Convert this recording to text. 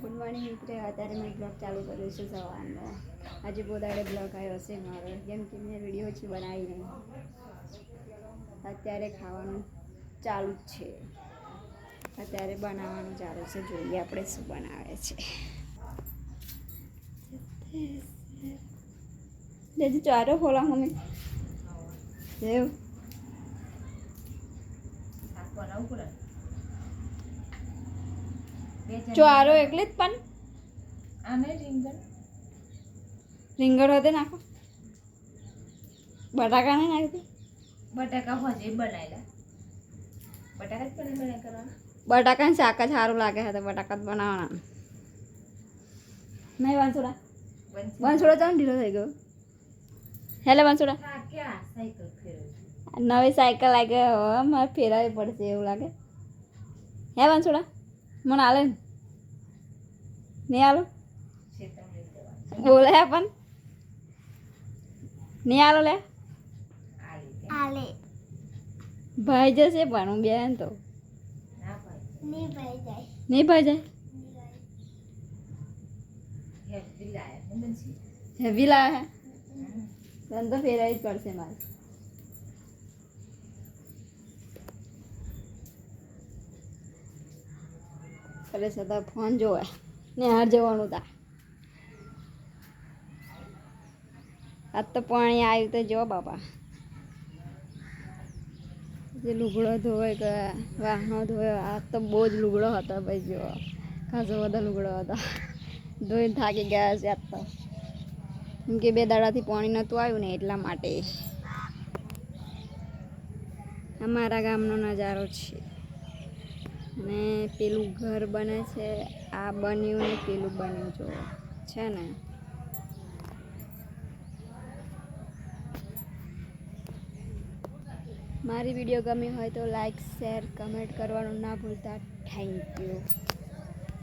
Good morning મિત્રો અત્યારે મેં બ્લોગ ચાલુ કર્યો છે સવારનો. આજે બોદાડે બ્લોગ આવ્યો છે મારો. કેમ કે મેં વીડિયો જ બનાવી નહીં અત્યારે ખાવાનું ચાલુ જ છે. અત્યારે બનાવવાનું ચાલુ છે. જોઈએ આપણે શું બનાવે છે. લેજી ચારો ખોલા મમ્મી. એવું આરો એકલે જ પણ. આને રીંગણ. રીંગણ હતે નાખો. બટાકા નહીં નાખી બટાકા હજે બનાવેલા બટાકા જ પણ બનાવી કરવાના. બટાકાનું શાક જ સારું લાગે છે બટાકા જ બનાવવાના. નહીં વાંસોડા. વાંસોડા. ચાલો ઢીલો થઈ ગયો. હેલે વાંસોડા. નવી સાયકલ આવી નવી સાયકલ લાગે હવે મારે ફેરવવી પડશે એવું લાગે. હે વાંસોડા. મને હાલે ને નહીં હાલો છે તમને જવાનું બોલે હે પણ નહીં હાલો લે આ રીતે આલે ભાઈ જશે પણ હું બેન તો ના ભાઈ ની ભાઈ જાય નહીં ભાઈ જાય હે બિલાયા ને બનશે હેવી લાવે હે તને તો ફેરવવી જ પડશે મારે એટલે સદા ફોન જોવે. ને હાર જવાનું તા. આજ તો પાણી આવ્યું તો જો બાપા. જે લુગડો ધોવે કે વાહનો ધોવે, આજ તો બહુ જ લુગડો હતો ભાઈ, જો. ખાસો બધા લુગડો હતો. ધોઈને થાકી ગયા છે આજ તો. કે બે દાડાથી પાણી નહોતું આવ્યું ને એટલા માટે. અમારા ગામનો નજારો છે. ને પેલું ઘર બને છે, આ બન્યું ને પેલું બન્યું, જો. છે ને? મારી વીડિયો ગમી હોય તો લાઈક શેર કમેન્ટ કરવાનું ના ભૂલતા. Thank you